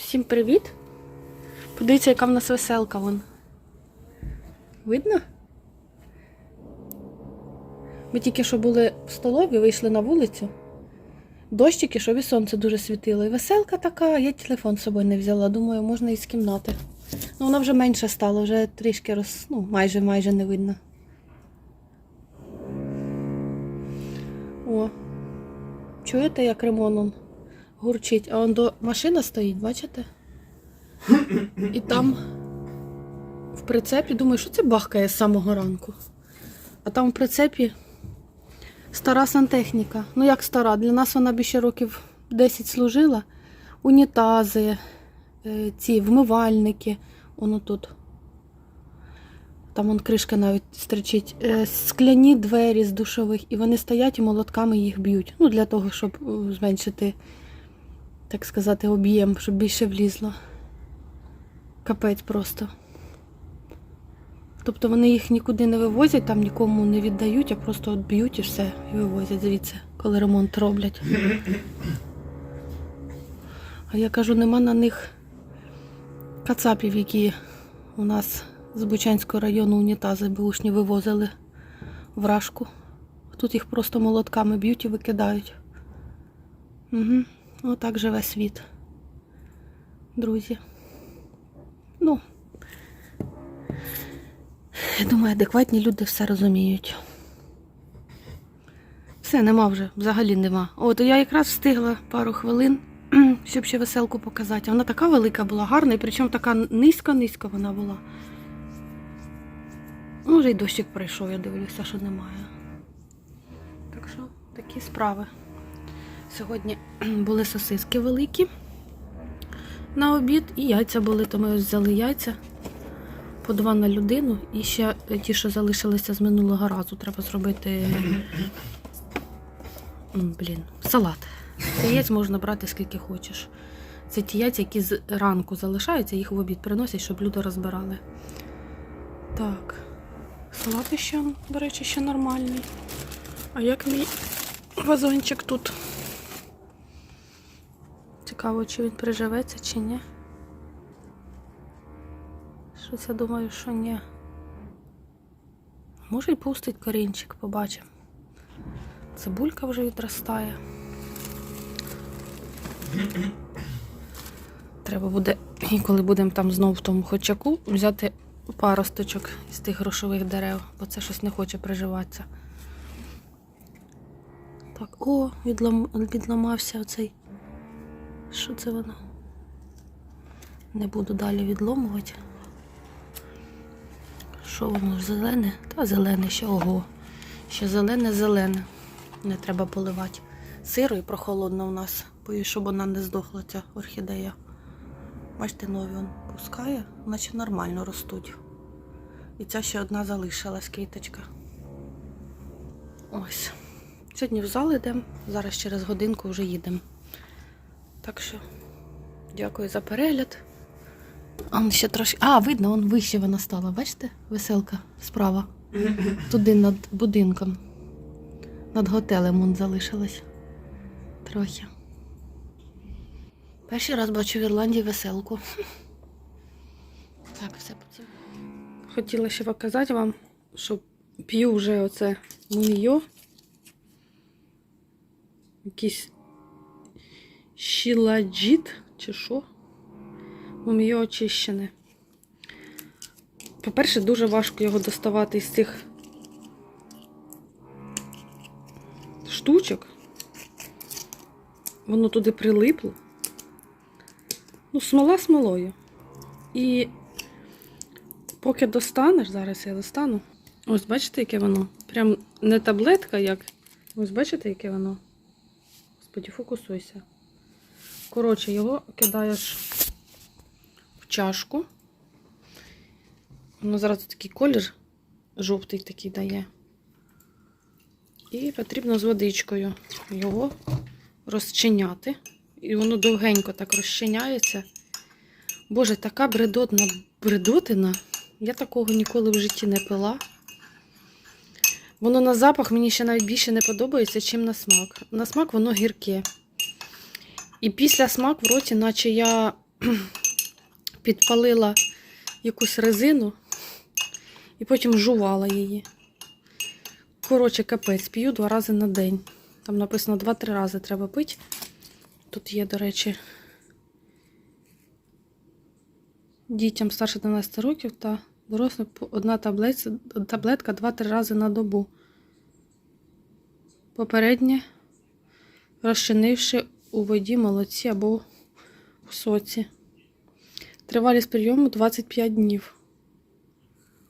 Всім привіт! Подивіться, яка в нас веселка вон. Видно? Ми тільки що були в столові, вийшли на вулицю. Дощики, щоб і сонце дуже світило. І веселка така, я телефон з собою не взяла. Думаю, можна із кімнати. Ну, вона вже менше стала, вже трішки роз... ну, майже майже не видно. О, чуєте, як ремонт он гурчить? А он до машина стоїть, бачите? І там в прицепі, думаю, що це бахкає з самого ранку. А там в прицепі стара сантехніка. Ну як стара? Для нас вона більше років 10 служила. Унітази, е, ці вмивальники. Воно тут. Там вон кришка навіть стричить. Е, Скляні двері з душових, і вони стоять і молотками їх б'ють. Ну, для того, щоб е, зменшити, так сказати, об'єм, щоб більше влізло. Капець просто. Тобто вони їх нікуди не вивозять, там нікому не віддають, а просто от б'ють і все, і вивозять звідси, коли ремонт роблять. А я кажу, нема на них кацапів, які у нас з Бучанського району унітази бушні вивозили в Рашку. Тут їх просто молотками б'ють і викидають. Угу. Отак живе світ. Друзі. Ну, я думаю, адекватні люди все розуміють. Все, нема вже, взагалі нема. От я якраз встигла пару хвилин, щоб ще веселку показати. Вона така велика була, гарна, і причому така низько-низько вона була. Ну, вже й дощик пройшов, я дивлюся, що немає. Так що такі справи. Сьогодні були сосиски великі на обід і яйця були, то ми взяли яйця по два на людину. І ще ті, що залишилися з минулого разу, треба зробити блін, салат. Яєць можна брати скільки хочеш. Це ті яйця, які з ранку залишаються, їх в обід приносять, щоб люди розбирали. Так, салат ще, до речі, ще нормальний. А як мій вазончик тут? Цікаво, чи він приживеться, чи ні. Щось я думаю, що ні. Може й пустить корінчик, побачимо. Цибулька вже відростає. Треба буде, і коли будемо там знов в тому хочаку, взяти паросточок з тих грошових дерев, бо це щось не хоче приживатися. Так, о, відлам... відламався оцей. Що це воно? Не буду далі відломувати. Що воно зелене? Та зелене ще ого. Ще зелене-зелене. Не треба поливати. Сиро і прохолодно у нас, боюсь, щоб вона не здохла, ця орхідея. Бачите, нові він пускає, наче нормально ростуть. І ця ще одна залишилась квіточка. Ось. Сьогодні в зал йдемо, зараз через годинку вже їдемо. Так що, дякую за перегляд. А ще трошки. А, видно, он вище вона стала. Бачите? Веселка справа. Туди над будинком. Над готелем он залишилась. Трохи. Перший раз бачу в Ірландії веселку. Так, все по Хотіла ще показати вам, що п'ю вже оце муміо. Якийсь щіладжіт чи що? Муміо очищене. По-перше, дуже важко його доставати із цих штучок. Воно туди прилипло. Ну, смола смолою. І поки достанеш, зараз я достану. Ось бачите, яке воно? Прям не таблетка, як. Ось бачите, яке воно? Господі, фокусуйся. Коротше, його кидаєш в чашку. Воно зараз такий колір жовтий такий дає. І потрібно з водичкою його розчиняти. І воно довгенько так розчиняється. Боже, така бредотна бредотина. Я такого ніколи в житті не пила. Воно на запах мені ще навіть більше не подобається, чим на смак. На смак воно гірке. І після смак в роті, наче я підпалила якусь резину і потім жувала її. Коротше, капець, п'ю два рази на день. Там написано 2-3 рази треба пити. Тут є, до речі, дітям старше 12 років та дорослим одна таблетка, таблетка 2-3 рази на добу. Попереднє розчинивши у воді молоці або в соці. Тривалість прийому 25 днів.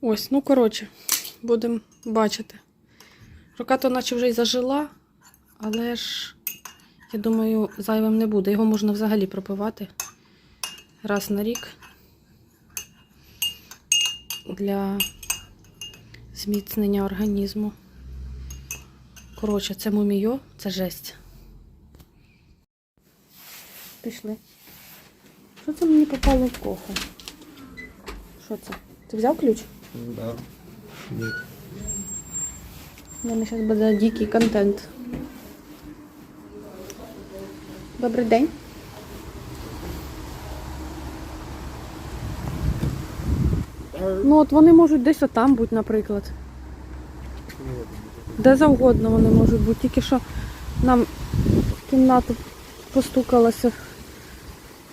Ось, ну коротше, будемо бачити. Рука то наче вже й зажила, але ж, я думаю, зайвим не буде. Його можна взагалі пропивати раз на рік для зміцнення організму. Коротше, це мумійо, це жесть. Пішли. Що це мені попало в коху? Що це? Ти взяв ключ? Да. Ні. У мене зараз буде дикий контент. Добрий день. Ну от вони можуть десь отам бути, наприклад. Де завгодно вони можуть бути. Тільки що нам в кімнату постукалася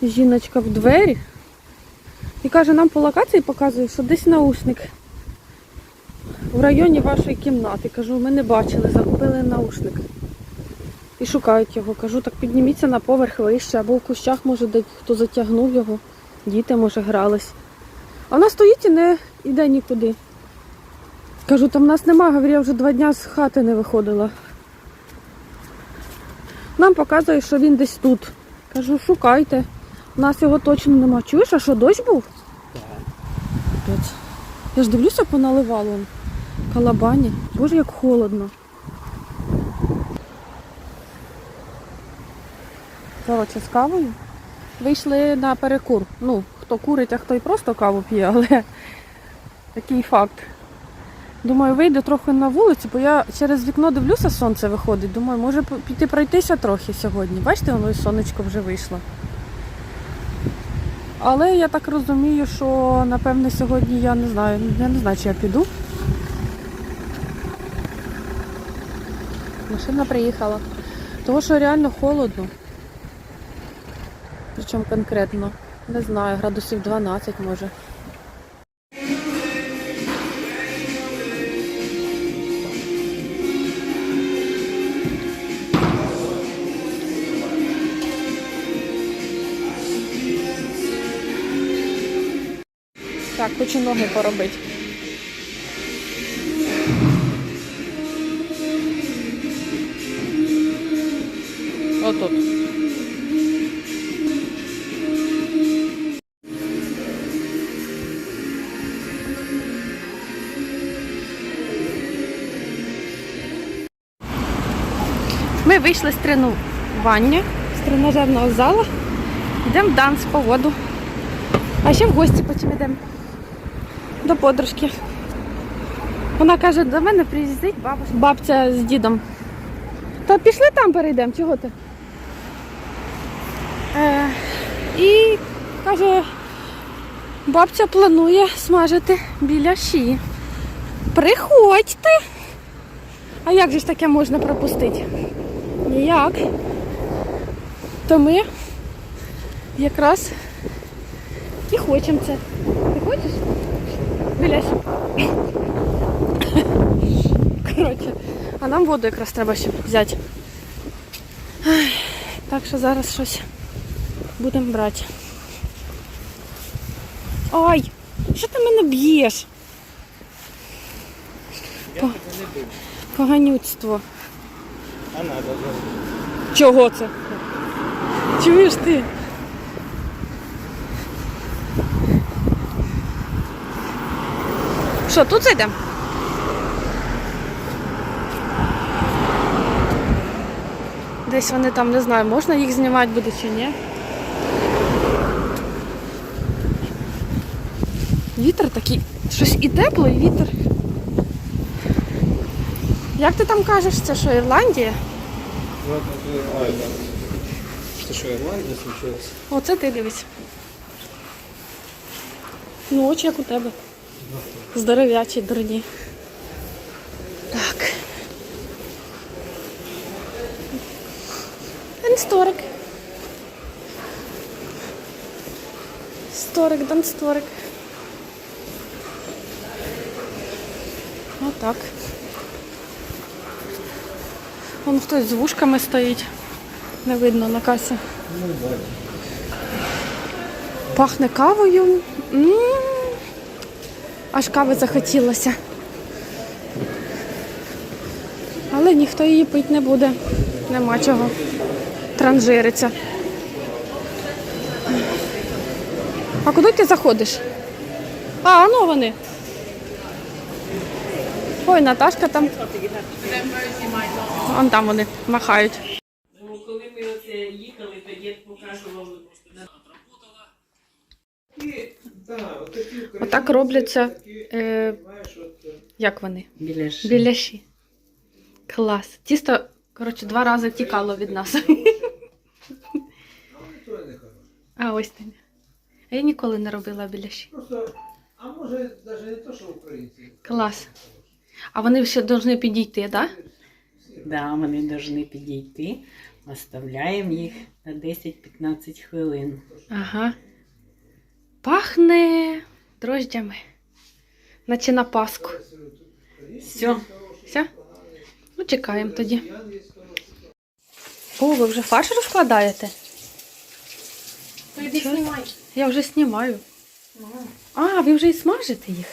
жіночка в двері і каже, нам по локації показує, що десь наушник в районі вашої кімнати. Кажу, ми не бачили, загубили наушник. І шукають його. Кажу, так підніміться на поверх вище, або в кущах, може, де хто затягнув його. Діти, може, грались. А вона стоїть і не йде нікуди. Кажу, там нас нема, говорю, я вже два дня з хати не виходила. Нам показує, що він десь тут. Кажу, шукайте. У нас його точно нема. Чуєш, а що дощ був? Капець. Я ж дивлюся, поналивало. он. Калабані. Боже, як холодно. Коротше, з кавою. Вийшли на перекур. Ну, хто курить, а хто і просто каву п'є, але такий факт. Думаю, вийду трохи на вулицю, бо я через вікно дивлюся, сонце виходить. Думаю, може піти пройтися трохи сьогодні. Бачите, воно і сонечко вже вийшло. Але я так розумію, що напевне сьогодні я не знаю. Я не знаю, чи я піду. Машина приїхала. Тому що реально холодно. Причому конкретно. Не знаю, градусів 12 може. Так, хочу ноги поробити. Отут. Ми вийшли з тренування, з тренажерного залу. Йдемо в данс по воду. А ще в гості потім йдемо. До подружки. Вона каже, до мене приїздить бабуся. Бабця з дідом. Та пішли там перейдемо, чого ти? Е, і каже, бабця планує смажити біля шиї. Приходьте. А як же ж таке можна пропустити? Ніяк. То ми якраз і хочемо це. Ти хочеш? Біляш. Коротше, а нам воду якраз треба ще взяти. Ай, Так що зараз щось будемо брати. Ай! Що ти мене б'єш? Тебе. Поганюцтво. А надо. Чого це? Чуєш ти? Що, тут зайдемо? Десь вони там, не знаю, можна їх знімати буде чи ні. Вітер такий, щось і тепло, і вітер. Як ти там кажеш, це що, Ірландія? Что, что, Ирландия случилась? Оце ти дивись. Ну, очі як у тебе. Здоров'ячі, дурні. Так. Дан сторик. Сторик, дан сторик. Отак. Вон хтось з вушками стоїть. Не видно на касі. Пахне кавою. м Аж кави захотілося. Але ніхто її пити не буде. Нема чого. Транжириться. А куди ти заходиш? А, ну вони. Ой, Наташка там. Вон там вони махають. Ну, коли ми оце їхали, то дід показував Отак робляться. Е, як вони? біляші. Біляші. Клас. Тісто, коротше, два рази втікало від нас. А ось ти. А я ніколи не робила біляші. Просто, а може навіть не то, що українці. Клас. А вони ще повинні підійти, так? Да? Да, вони повинні підійти. Оставляємо їх на 10-15 хвилин. Ага. Пахне дрождями. Наче на Пасху. Все. Все? Ну, чекаємо тоді. О, ви вже фарш розкладаєте? Чого? Я вже знімаю. А, ви вже і смажите їх?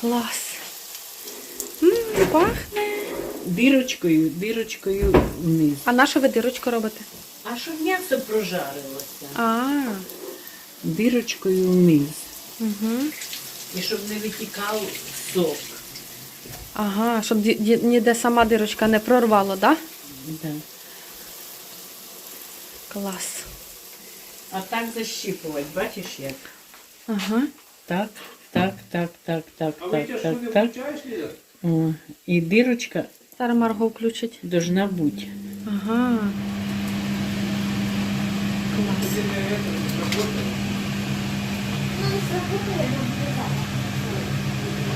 Клас. М, пахне. Дирочкою, дирочкою вниз. А на що ви дирочку робите? А щоб м'ясо прожарилося? А, Дирочкою вниз. угу. І щоб не витікав сок. Ага, щоб ніде сама дирочка не прорвало, так? Да? Да. Клас. А так защіпувати, бачиш як? Ага. Так, так, так, так, так, А так, так, так. включаєш, О, і дирочка Зараз Марго включить. должна бути. Ага. Клас. Ти не это, не работає?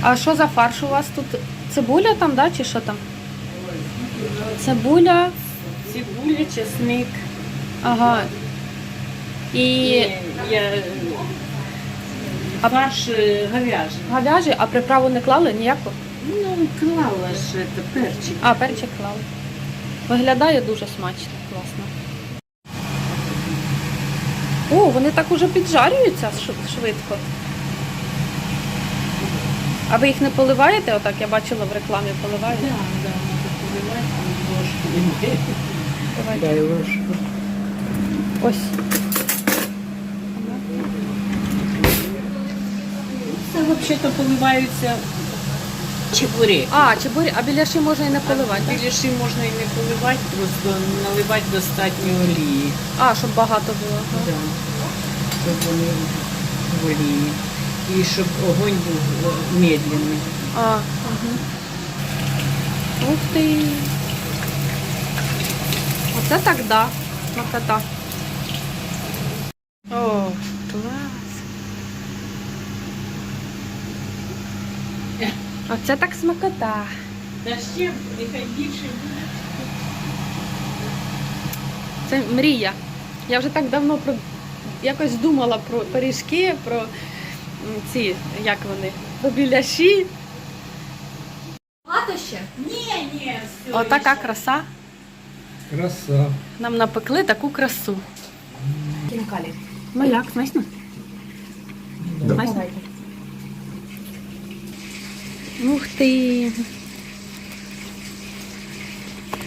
А що за фарш у вас тут? Цибуля там, да, чи що там? Цибуля. Цибуля, чесник. Ага. І я а фарш е, говяжий. говяжий, а приправу не клали ніяку? Ну, клала ж це перчик. А, перчик клали. Виглядає дуже смачно, класно. О, вони так уже піджарюються швидко. А ви їх не поливаєте? Отак я бачила в рекламі поливають. Да, да, ложку. Давайте. Дай ложку. Ось. Це взагалі-то поливаються чебурек. А, чебурі, а біляші можна і не поливати. так? Біляші можна і не поливати, просто наливати достатньо олії. А, щоб багато було. ага. Да. Щоб вони в олії. І щоб огонь був е, медленний. А, угу. Ух ти. Оце так да. Смакота. О, клас. Оце так смакота. Та ще нехай більше буде. Це мрія. Я вже так давно про якось думала про пиріжки, про ці, як вони, про біляші. Багато ще? Ні, ні, все. Отака краса. Краса. Нам напекли таку красу. Хінкалі. Ну як, смачно? Смачно? Ух ти.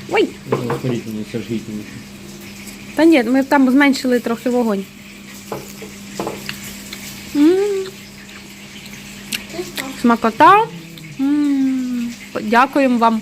Ой! Смотрите, не сожгите ничего. Та ні, ми там зменшили трохи вогонь. М. Смакота. М. Дякуємо вам